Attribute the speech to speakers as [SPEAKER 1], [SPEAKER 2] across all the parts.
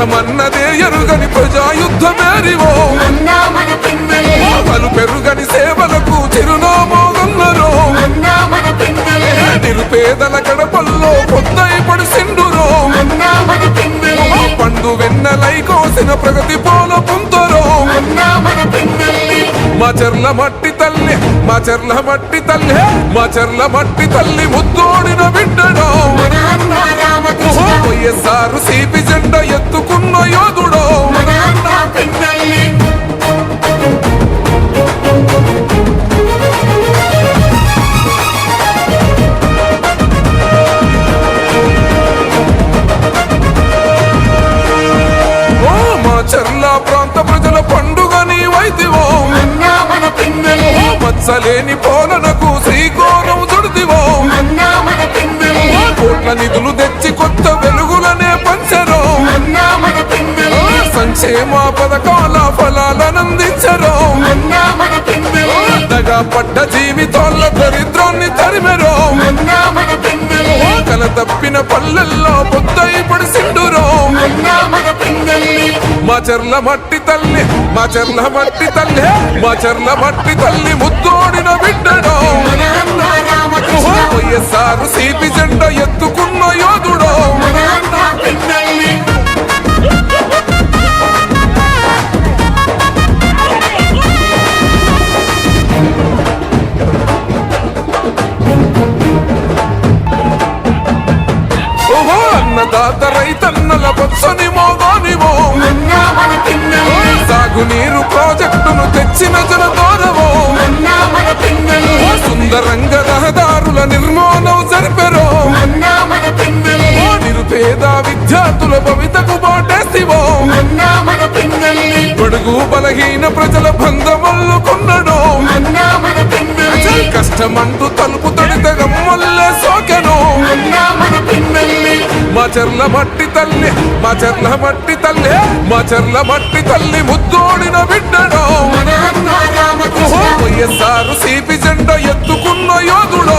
[SPEAKER 1] ఓటమన్నదే ఎరుగని ప్రజాయుద్ధమేరివో. పలు పెరుగని సేవలకు చిరునామోగన్నరో. నిరుపేదల గడపల్లో పొద్దై పడిసిండురో. పండు వెన్నెలై కోసిన ప్రగతి పోల పొందరో మా చెర్ల మట్టి తల్లి మా చెర్ల మట్టి తల్లి మా చెర్ల మట్టి తల్లి ముద్దోడిన బిడ్డడో. వైఎస్ఆర్ సిపి జెండ ఎత్తుకున్న యోధుడో. చెర్ల ప్రాంత ప్రజల పండుగ నీవైతివో పోలనకు శ్రీకోణం చుడితివో కోట్ల నిధులు
[SPEAKER 2] పిన్నెల్లి
[SPEAKER 1] పథకాల ఫలాలనందించరు అంతగా పడ్డ జీవితాల దరిద్రాన్ని తరిమెరు.
[SPEAKER 2] అన్న
[SPEAKER 1] కల తప్పిన పల్లెల్లో పొద్దై పడిసిండురో మా చెర్ల మట్టి తల్లి మా చెర్ల మట్టి తల్లి మా చెర్ల మట్టి తల్లి ముద్దోడిన బిడ్డడో. వైఎస్ఆర్ సిపి జెండ ఎత్తుకున్న యోధుడో. జరిపెరో. నిరుపేద విద్యార్థుల భవితకు బాటేసివో.
[SPEAKER 2] అన్న మన
[SPEAKER 1] బడుగు బలహీన ప్రజల బంధమల్లు కొన్నడో. కష్టమంటూ తలుపు తడిత గమ్మల్లే సోకెను. మా చెర్ల మట్టి తల్లి మా చెర్ల మట్టి తల్లి మా చెర్ల మట్టి తల్లి ముద్దోడిన బిడ్డడు. వైఎస్ఆర్ సిపి జెండ ఎత్తుకున్న యోధుడో.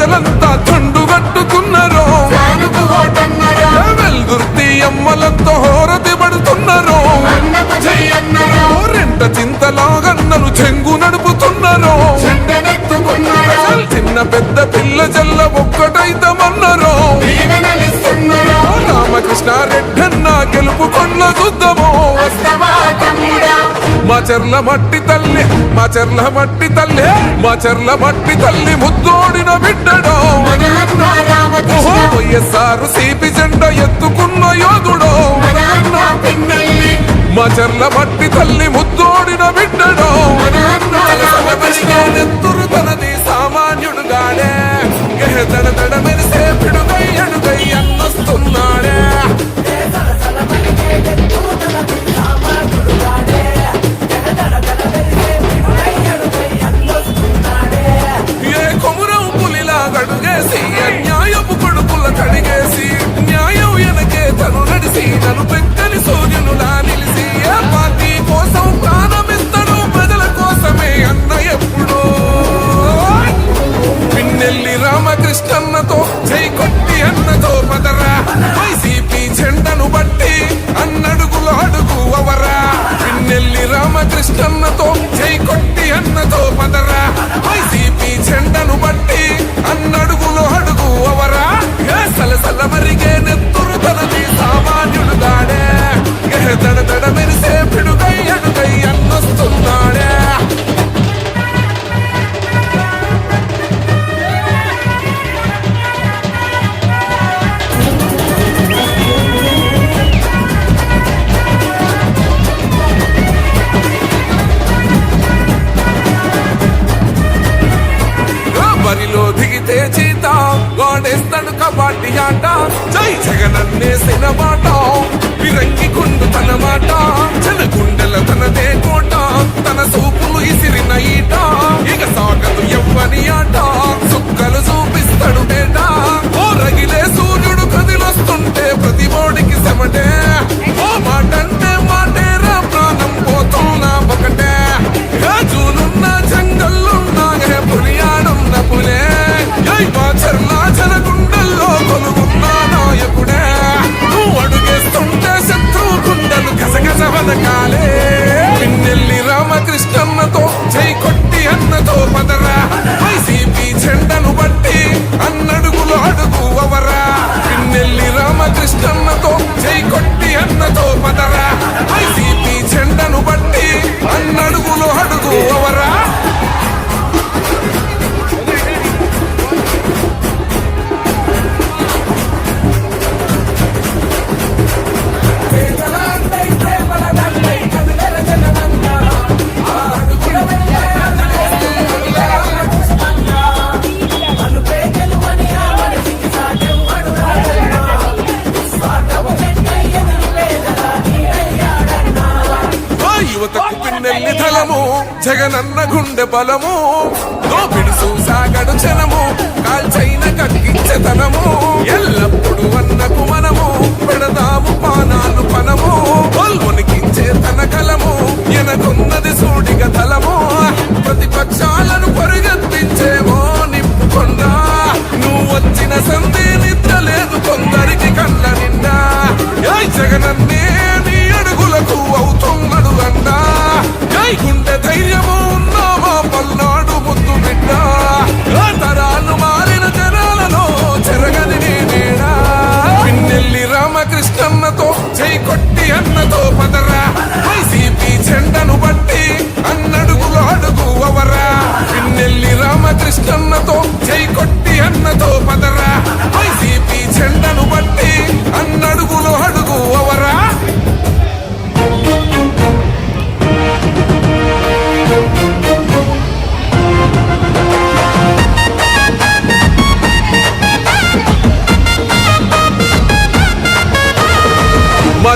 [SPEAKER 1] ప్రజలంతా చుండు కట్టుకున్నారో? వెల్దుర్తి అమ్మలంతా హోరతి పడుతున్నారో? రెంట చింతలాగన్నలు చెంగు నడుపుతున్నారో? చిన్న పెద్ద పిల్ల జల్ల ఒక్కటైతమన్నారో?
[SPEAKER 2] రామకృష్ణారెడ్డి
[SPEAKER 1] అన్న గెలుపు కొండ్ల చూద్దామో? మా చెర్ల మట్టి తల్లి మా చెర్ల మట్టి తల్లి మా చెర్ల మట్టి తల్లి ముద్దోడిన మా చెర్ల బట్టి తల్లి జగనన్న గుండె బలము దోపిడు చూసాగడు జనము కాల్చైన కక్కిచ్చతనము ఎల్లప్పుడు అన్న కుమార్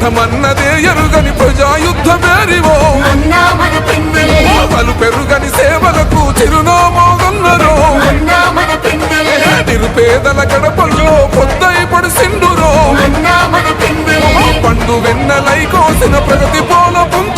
[SPEAKER 2] అర్థమన్నదే ఎరుగని ప్రజాయుద్ధమేరివో?
[SPEAKER 1] పలు పెరుగని సేవలకు చిరునామోగన్నరో? నిరుపేదల గడపల్లో పొద్దై పడిసిండురో? పండు వెన్నలై కోసిన ప్రగతి పోల
[SPEAKER 2] పొందు